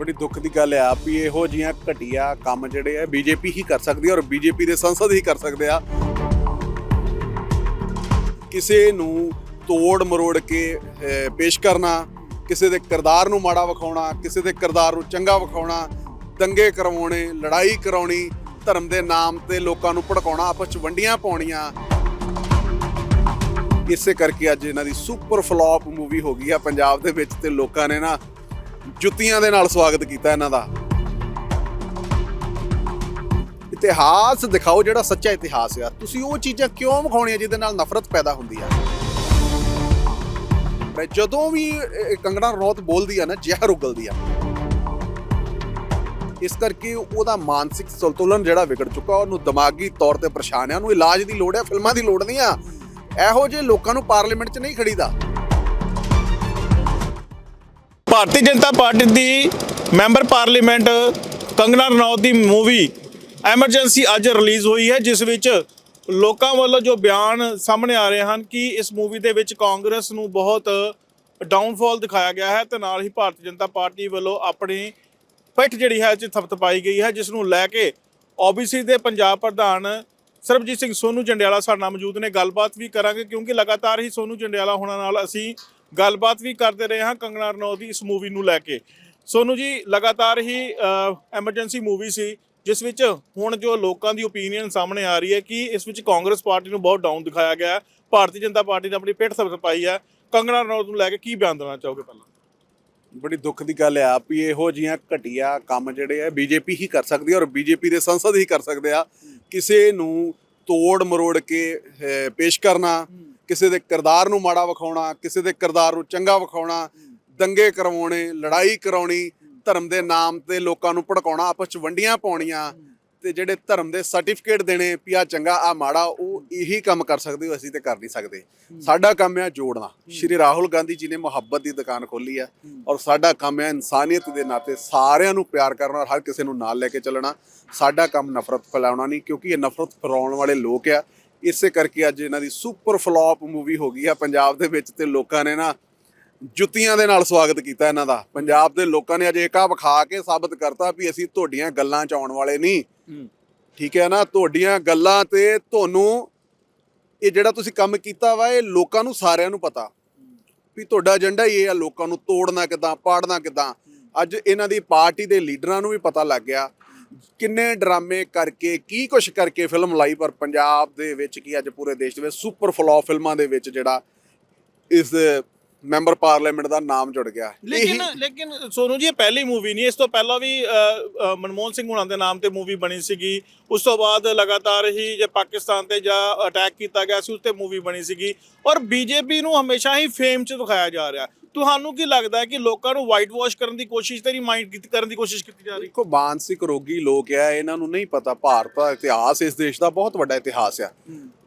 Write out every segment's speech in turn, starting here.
ਬੜੀ ਦੁੱਖ ਦੀ ਗੱਲ ਆ ਵੀ ਇਹੋ ਜੀਆਂ ਘਟੀਆ ਕੰਮ ਜਿਹੜੇ ਆ ਬੀਜੇਪੀ ਹੀ ਕਰ ਸਕਦੀ ਹੈ ਔਰ ਬੀਜੇਪੀ ਦੇ ਸੰਸਦ ਹੀ ਕਰ ਸਕਦੇ ਆ। ਕਿਸੇ ਨੂੰ ਤੋੜ ਮਰੋੜ ਕੇ ਪੇਸ਼ ਕਰਨਾ, ਕਿਸੇ ਦੇ ਕਿਰਦਾਰ ਨੂੰ ਮਾੜਾ ਵਿਖਾਉਣਾ, ਕਿਸੇ ਦੇ ਕਿਰਦਾਰ ਨੂੰ ਚੰਗਾ ਵਿਖਾਉਣਾ, ਦੰਗੇ ਕਰਵਾਉਣੇ, ਲੜਾਈ ਕਰਾਉਣੀ, ਧਰਮ ਦੇ ਨਾਮ ਤੇ ਲੋਕਾਂ ਨੂੰ ਭੜਕਾਉਣਾ, ਆਪਸ ਚ ਵੰਡੀਆਂ ਪਾਉਣੀਆਂ। ਇਸੇ ਕਰਕੇ ਅੱਜ ਇਹਨਾਂ ਦੀ ਸੁਪਰ ਫਲॉप ਮੂਵੀ ਹੋ ਗਈ ਆ ਪੰਜਾਬ ਦੇ ਵਿੱਚ ਤੇ ਲੋਕਾਂ ਨੇ ਨਾ ਜੁੱਤੀਆਂ ਦੇ ਨਾਲ ਸਵਾਗਤ ਕੀਤਾ ਇਹਨਾਂ ਦਾ। ਇਤਿਹਾਸ ਦਿਖਾਓ ਜਿਹੜਾ ਸੱਚਾ ਇਤਿਹਾਸ ਆ। ਤੁਸੀਂ ਉਹ ਚੀਜ਼ਾਂ ਕਿਉਂ ਵਿਖਾਉਣੀਆਂ ਜਿਹਦੇ ਨਾਲ ਨਫ਼ਰਤ ਪੈਦਾ ਹੁੰਦੀ ਆ? ਮੈਂ ਜਦੋਂ ਵੀ ਕੰਗਣਾ ਰੌਤ ਬੋਲਦੀ ਆ ਨਾ ਜ਼ਹਿਰ ਉਗਲਦੀ ਆ। ਇਸ ਕਰਕੇ ਉਹਦਾ ਮਾਨਸਿਕ ਸੰਤੁਲਨ ਜਿਹੜਾ ਵਿਗੜ ਚੁੱਕਾ, ਉਹਨੂੰ ਦਿਮਾਗੀ ਤੌਰ ਤੇ ਪਰੇਸ਼ਾਨ ਆ। ਉਹਨੂੰ ਇਲਾਜ ਦੀ ਲੋੜ ਹੈ ਫਿਲਮਾਂ ਦੀ ਲੋੜ ਨਹੀਂ ਆ। ਇਹੋ ਜਿਹੇ ਲੋਕਾਂ ਨੂੰ ਪਾਰਲੀਮੈਂਟ 'ਚ ਨਹੀਂ ਖੜੀਦਾ। ਭਾਰਤੀ ਜਨਤਾ ਪਾਰਟੀ ਦੀ ਮੈਂਬਰ ਪਾਰਲੀਮੈਂਟ ਕੰਗਨਾ ਰਣੌਤ ਦੀ ਮੂਵੀ ਐਮਰਜੈਂਸੀ ਅੱਜ ਰਿਲੀਜ਼ ਹੋਈ ਹੈ, ਜਿਸ ਵਿੱਚ ਲੋਕਾਂ ਵੱਲੋਂ ਜੋ ਬਿਆਨ ਸਾਹਮਣੇ ਆ ਰਹੇ ਹਨ ਕਿ ਇਸ ਮੂਵੀ ਦੇ ਵਿੱਚ ਕਾਂਗਰਸ ਨੂੰ ਬਹੁਤ ਡਾਊਨਫਾਲ ਦਿਖਾਇਆ ਗਿਆ ਹੈ ਤੇ ਨਾਲ ਹੀ ਭਾਰਤੀ ਜਨਤਾ ਪਾਰਟੀ ਵੱਲੋਂ ਆਪਣੀ ਪਿੱਠ ਜਿਹੜੀ ਹੈ ਚ ਥਪਥਪਾਈ ਗਈ ਹੈ, ਜਿਸ ਨੂੰ ਲੈ ਕੇ ਓਬੀਸੀ ਦੇ ਪੰਜਾਬ ਪ੍ਰਧਾਨ ਸਰਬਜੀਤ ਸਿੰਘ ਸੋਨੂ ਜੰਡਿਆਲਾ ਸਾਡੇ ਨਾਲ ਮੌਜੂਦ ਨੇ। ਗੱਲਬਾਤ ਵੀ ਕਰਾਂਗੇ ਕਿਉਂਕਿ ਲਗਾਤਾਰ ਹੀ ਸੋਨੂ ਜੰਡਿਆਲਾ ਹੋਣਾ ਨਾਲ ਅਸੀਂ ਗੱਲਬਾਤ ਵੀ ਕਰਦੇ ਰਹੇ ਹਾਂ ਕੰਗਣਾ ਰਣੌਤ ਦੀ ਇਸ ਮੂਵੀ ਨੂੰ ਲੈ ਕੇ। ਸੋਨੂ ਜੀ ਲਗਾਤਾਰ ਹੀ ਐਮਰਜੈਂਸੀ ਮੂਵੀ ਸੀ ਜਿਸ ਵਿੱਚ ਹੁਣ ਜੋ ਲੋਕਾਂ ਦੀ ਓਪੀਨੀਅਨ ਸਾਹਮਣੇ ਆ ਰਹੀ ਹੈ ਕਿ ਇਸ ਵਿੱਚ ਕਾਂਗਰਸ ਪਾਰਟੀ ਨੂੰ ਬਹੁਤ ਡਾਊਨ ਦਿਖਾਇਆ ਗਿਆ ਹੈ ਭਾਰਤੀ ਜਨਤਾ ਪਾਰਟੀ ਨੇ ਆਪਣੀ ਪਿੱਠ ਸਬਕ ਪਾਈ ਹੈ। ਕੰਗਣਾ ਰਣੌਤ ਨੂੰ ਲੈ ਕੇ ਕੀ ਬਿਆਨ ਦੇਣਾ ਚਾਹੋਗੇ ਪਹਿਲਾਂ? ਬੜੀ ਦੁੱਖ ਦੀ ਗੱਲ ਆ ਵੀ ਇਹੋ ਜੀਆਂ ਘਟੀਆ ਕੰਮ ਜਿਹੜੇ ਆ ਬੀਜੇਪੀ ਹੀ ਕਰ ਸਕਦੀ ਹੈ ਔਰ ਬੀਜੇਪੀ ਦੇ ਸੰਸਦ ਹੀ ਕਰ ਸਕਦੇ ਆ। ਕਿਸੇ ਨੂੰ ਤੋੜ ਮਰੋੜ ਕੇ ਅਹ, ਪੇਸ਼ ਕਰਨਾ ਕਿਸੇ ਦੇ ਕਿਰਦਾਰ ਨੂੰ ਮਾੜਾ ਵਿਖਾਉਣਾ, ਕਿਸੇ ਦੇ ਕਿਰਦਾਰ ਨੂੰ ਚੰਗਾ ਵਿਖਾਉਣਾ, ਦੰਗੇ ਕਰਵਾਉਣੇ, ਲੜਾਈ ਕਰਾਉਣੀ, ਧਰਮ ਦੇ ਨਾਮ ਤੇ ਲੋਕਾਂ ਨੂੰ ਭੜਕਾਉਣਾ, ਆਪਸ ਚ ਵੰਡੀਆਂ ਪਾਉਣੀਆਂ ਤੇ ਜਿਹੜੇ ਧਰਮ ਦੇ ਸਰਟੀਫਿਕੇਟ ਦੇਣੇ ਵੀ ਆ ਚੰਗਾ ਆ ਮਾੜਾ, ਉਹ ਇਹੀ ਕੰਮ ਕਰ ਸਕਦੇ ਹੋ ਅਸੀਂ ਤੇ ਕਰ ਨਹੀਂ ਸਕਦੇ। ਸਾਡਾ ਕੰਮ ਹੈ ਜੋੜਨਾ। ਸ਼੍ਰੀ ਰਾਹੁਲ ਗਾਂਧੀ ਜੀ ਨੇ ਮੁਹੱਬਤ ਦੀ ਦੁਕਾਨ ਖੋਲੀ ਹੈ ਔਰ ਸਾਡਾ ਕੰਮ ਹੈ ਇਨਸਾਨੀਅਤ ਦੇ ਨਾਤੇ ਸਾਰਿਆਂ ਨੂੰ ਪਿਆਰ ਕਰਨਾ ਔਰ ਹਰ ਕਿਸੇ ਨੂੰ ਨਾਲ ਲੈ ਕੇ ਚੱਲਣਾ। ਸਾਡਾ ਕੰਮ ਨਫ਼ਰਤ ਫੈਲਾਉਣਾ ਨਹੀਂ, ਕਿਉਂਕਿ ਇਹ ਨਫ਼ਰਤ ਫੈਲਾਉਣ ਵਾਲੇ ਲੋਕ ਆ। ਇਸੇ ਕਰਕੇ ਅੱਜ ਇਹਨਾਂ ਦੀ ਸੁਪਰ ਫਲॉप ਮੂਵੀ ਹੋ ਗਈ ਆ ਪੰਜਾਬ ਦੇ ਵਿੱਚ ਤੇ ਲੋਕਾਂ ਨੇ ਨਾ ਜੁੱਤੀਆਂ ਦੇ ਨਾਲ ਸਵਾਗਤ ਕੀਤਾ ਇਹਨਾਂ ਦਾ। ਪੰਜਾਬ ਦੇ ਲੋਕਾਂ ਨੇ ਅੱਜ ਏਕਾ ਵਿਖਾ ਕੇ ਸਾਬਤ ਕਰਤਾ ਵੀ ਅਸੀਂ ਤੁਹਾਡੀਆਂ ਗੱਲਾਂ 'ਚ ਆਉਣ ਵਾਲੇ ਨਹੀਂ। ਠੀਕ ਹੈ ਨਾ ਤੁਹਾਡੀਆਂ ਗੱਲਾਂ ਤੇ ਤੁਹਾਨੂੰ ਇਹ ਜਿਹੜਾ ਤੁਸੀਂ ਕੰਮ ਕੀਤਾ ਵਾ ਇਹ ਲੋਕਾਂ ਨੂੰ ਸਾਰਿਆਂ ਨੂੰ ਪਤਾ। ਵੀ ਤੁਹਾਡਾ ਏਜੰਡਾ ਹੀ ਇਹ ਆ ਲੋਕਾਂ ਨੂੰ ਤੋੜਨਾ ਕਿਦਾਂ ਪਾੜਨਾ ਕਿਦਾਂ। ਅੱਜ ਇਹਨਾਂ ਦੀ ਪਾਰਟੀ ਦੇ ਲੀਡਰਾਂ ਨੂੰ ਵੀ ਪਤਾ ਲੱਗ ਗਿਆ। ਕਿੰਨੇ ਡਰਾਮੇ ਕਰਕੇ, ਕੀ ਕੁਛ ਕਰਕੇ ਫਿਲਮ ਲਾਈ? ਪਰ ਪੰਜਾਬ ਦੇ ਵਿੱਚ ਕੀ ਅੱਜ ਪੂਰੇ ਦੇਸ਼ ਦੇ ਵਿੱਚ ਸੁਪਰ ਫਲॉप ਫਿਲਮਾਂ ਦੇ ਵਿੱਚ ਜਿਹੜਾ ਇਸ ਮੈਂਬਰ ਪਾਰਲੀਮੈਂਟ ਦਾ ਨਾਮ ਜੁੜ ਗਿਆ। ਲੇਕਿਨ ਲੇਕਿਨ ਸੋਨੂ ਜੀ, ਇਹ ਪਹਿਲੀ ਮੂਵੀ ਨਹੀਂ, ਇਸ ਤੋਂ ਪਹਿਲਾਂ ਵੀ ਮਨਮੋਹਨ ਸਿੰਘ ਹੁਣਾਂ ਦੇ ਨਾਮ ਤੇ ਮੂਵੀ ਬਣੀ ਸੀਗੀ। ਉਸ ਤੋਂ ਬਾਅਦ ਲਗਾਤਾਰ ਹੀ ਜੇ ਪਾਕਿਸਤਾਨ ਤੇ ਜਾਂ ਅਟੈਕ ਕੀਤਾ ਗਿਆ ਸੀ, ਉਸ ਤੇ ਮੂਵੀ ਬਣੀ ਸੀਗੀ। ਔਰ ਬੀਜੇਪੀ ਨੂੰ ਹਮੇਸ਼ਾ ਹੀ ਫੇਮ 'ਚ ਦਿਖਾਇਆ ਜਾ ਰਿਹਾ। ਤੁਹਾਨੂੰ ਕੀ ਲੱਗਦਾ ਹੈ ਕਿ ਲੋਕਾਂ ਨੂੰ ਵਾਈਟ ਵਾਸ਼ ਕਰਨ ਦੀ ਕੋਸ਼ਿਸ਼ ਤੇ ਨਹੀਂ ਮਾਈਂਡ ਕਰਨ ਦੀ ਕੋਸ਼ਿਸ਼ ਕੀਤੀ ਜਾ ਰਹੀ? ਦੇਖੋ ਮਾਨਸਿਕ ਰੋਗੀ ਲੋਕ ਆ ਇਹਨਾਂ ਨੂੰ ਨਹੀਂ ਪਤਾ ਭਾਰਤ ਦਾ ਇਤਿਹਾਸ ਇਸ ਦੇਸ਼ ਦਾ ਬਹੁਤ ਵੱਡਾ ਇਤਿਹਾਸ ਆ।